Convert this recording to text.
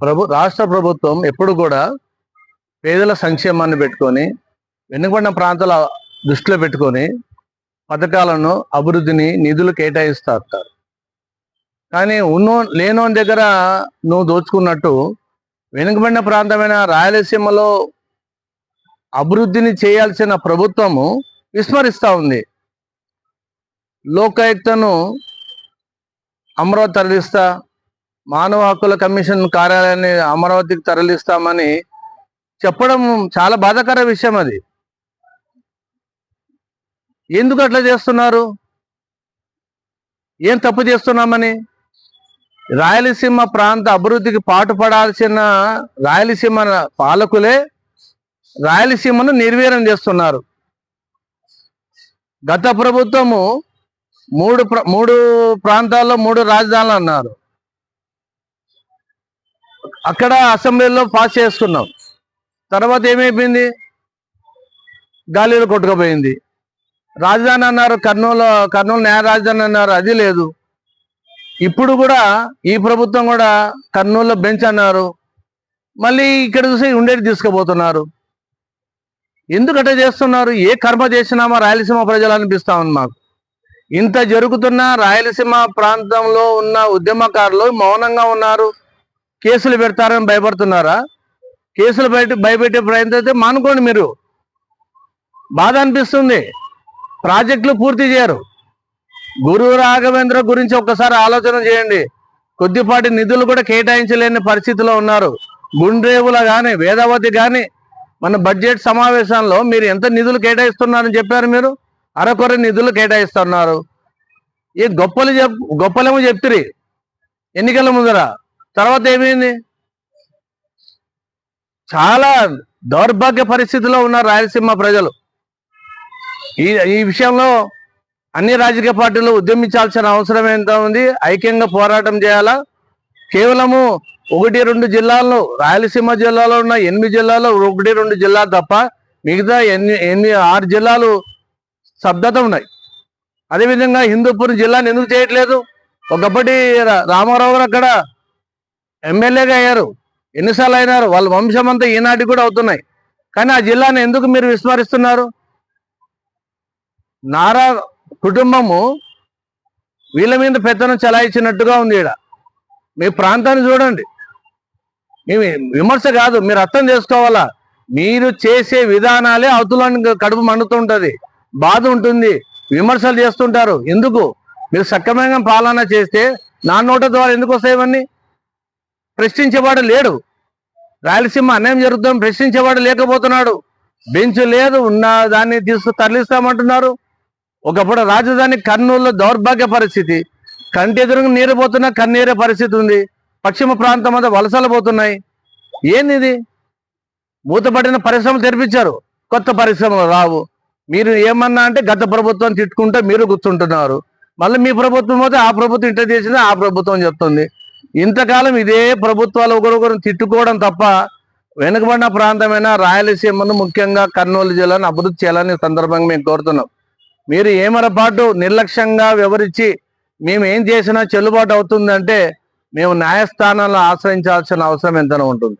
ప్రభు రాష్ట్ర ప్రభుత్వం ఎప్పుడు కూడా పేదల సంక్షేమాన్ని పెట్టుకొని వెనుకబడిన ప్రాంతాల దృష్టిలో పెట్టుకొని పథకాలను అభివృద్ధిని నిధులు కేటాయిస్తూ ఉంటారు కానీ ఉన్నో లేనోని దగ్గర నువ్వు దోచుకున్నట్టు వెనుకబడిన ప్రాంతమైన రాయలసీమలో అభివృద్ధిని చేయాల్సిన ప్రభుత్వము విస్మరిస్తూ ఉంది. లోకాయుక్తను అమరావతి తరలిస్తా మానవ హక్కుల కమిషన్ కార్యాలయాన్ని అమరావతికి తరలిస్తామని చెప్పడం చాలా బాధాకర విషయం అది. ఎందుకు అట్లా చేస్తున్నారు? ఏం తప్పు చేస్తున్నామని? రాయలసీమ ప్రాంత అభివృద్ధికి పాటుపడాల్సిన రాయలసీమ పాలకులే రాయలసీమను నిర్వీర్యం చేస్తున్నారు. గత ప్రభుత్వము మూడు ప్ర- మూడు ప్రాంతాల్లో మూడు రాజధానులు అన్నారు. అక్కడ అసెంబ్లీలో పాస్ చేసుకున్నాం తర్వాత ఏమైపోయింది? గాలిలో కొట్టుకుపోయింది. రాజధాని అన్నారు కర్నూలు కర్నూలు న్యాయ రాజధాని అన్నారు అది లేదు. ఇప్పుడు కూడా ఈ ప్రభుత్వం కూడా కర్నూలులో బెంచ్ అన్నారు. మళ్ళీ ఇక్కడ చూసి ఉండేది తీసుకుపోతున్నారు. ఎందుకంటే చేస్తున్నారు? ఏ కర్మ చేసినామా రాయలసీమ ప్రజలు అనిపిస్తా ఉంది మాకు. ఇంత జరుగుతున్న రాయలసీమ ప్రాంతంలో ఉన్న ఉద్యమకారులు మౌనంగా ఉన్నారు. కేసులు పెడతారని భయపడుతున్నారా? కేసులు బయట భయపెట్టే ప్రయత్నం అయితే మానుకోండి మీరు. బాధ అనిపిస్తుంది. ప్రాజెక్టులు పూర్తి చేయరు. గురు రాఘవేంద్ర గురించి ఒక్కసారి ఆలోచన చేయండి. కొద్దిపాటి నిధులు కూడా కేటాయించలేని పరిస్థితిలో ఉన్నారు. గుండ్రేవుల కానీ వేదవతి కానీ మన బడ్జెట్ సమావేశంలో మీరు ఎంత నిధులు కేటాయిస్తున్నారని చెప్పారు మీరు? అరకొర నిధులు కేటాయిస్తున్నారు. ఈ గొప్పలు చెప్ గొప్పలేమో చెప్తిరి. ఎన్నికల ముందర తర్వాత ఏమైంది? చాలా దౌర్భాగ్య పరిస్థితిలో ఉన్నారు రాయలసీమ ప్రజలు. ఈ ఈ విషయంలో అన్ని రాజకీయ పార్టీలు ఉద్యమించాల్సిన అవసరం ఎంత ఉంది? ఐక్యంగా పోరాటం చేయాలా? కేవలము ఒకటి రెండు జిల్లాల్లో రాయలసీమ జిల్లాలో ఉన్న ఎనిమిది జిల్లాలో ఒకటి రెండు జిల్లాలు తప్ప మిగతా ఎన్ని ఎన్ని ఆరు జిల్లాలు శబ్దత ఉన్నాయి. అదేవిధంగా హిందూపూర్ జిల్లాని ఎందుకు చేయట్లేదు? ఒకప్పటి రామారావు గారు అక్కడ ఎమ్మెల్యేగా అయ్యారు. ఎన్నిసార్లు అయినారు? వాళ్ళ వంశం అంతా ఈనాటి కూడా అవుతున్నాయి. కానీ ఆ జిల్లాను ఎందుకు మీరు విస్మరిస్తున్నారు? నారా కుటుంబము వీళ్ళ మీద పెత్తనం చలాయించినట్టుగా ఉంది ఈడ. మీ ప్రాంతాన్ని చూడండి. మీ విమర్శ కాదు మీరు అర్థం చేసుకోవాలా? మీరు చేసే విధానాలే అవతలని కడుపు మండుతుంటది. బాధ ఉంటుంది విమర్శలు చేస్తుంటారు. ఎందుకు? మీరు సక్రమంగా పాలన చేస్తే నా నోట ద్వారా ఎందుకు వస్తాయి ఇవన్నీ? ప్రశ్నించేవాడు లేడు. రాయలసీమ అన్యాయం జరుగుతాం ప్రశ్నించేవాడు లేకపోతున్నాడు. బెంచ్ లేదు ఉన్న దాన్ని తీసుకు తరలిస్తామంటున్నారు. ఒకప్పుడు రాజధాని కర్నూలులో దౌర్భాగ్య పరిస్థితి. కంటి ఎదురుగా నీరు పోతున్నా కన్నీరే పరిస్థితి ఉంది. పశ్చిమ ప్రాంతం అంతా వలసలు పోతున్నాయి. ఏంది ఇది మూతపడిన పరిశ్రమలు తెరిపించారు. కొత్త పరిశ్రమలు రావు. మీరు ఏమన్నా అంటే గత ప్రభుత్వం తిట్టుకుంటే మీరు గుర్తుంటున్నారు. మళ్ళీ మీ ప్రభుత్వం పోతే ఆ ప్రభుత్వం ఇంటర్ చేసింది? ఆ ప్రభుత్వం చెప్తుంది. ఇంతకాలం ఇదే ప్రభుత్వాలు ఒకరొకరు తిట్టుకోవడం తప్ప వెనుకబడిన ప్రాంతమైన రాయలసీమను ముఖ్యంగా కర్నూలు జిల్లాను అభివృద్ధి చేయాలని సందర్భంగా మేము కోరుతున్నాం. మీరు ఏమరపాటు నిర్లక్ష్యంగా వివరించి మేము ఏం చేసినా చెల్లుబాటు అవుతుందంటే మేము న్యాయస్థానాలను ఆశ్రయించాల్సిన అవసరం ఎంతనో ఉంటుంది.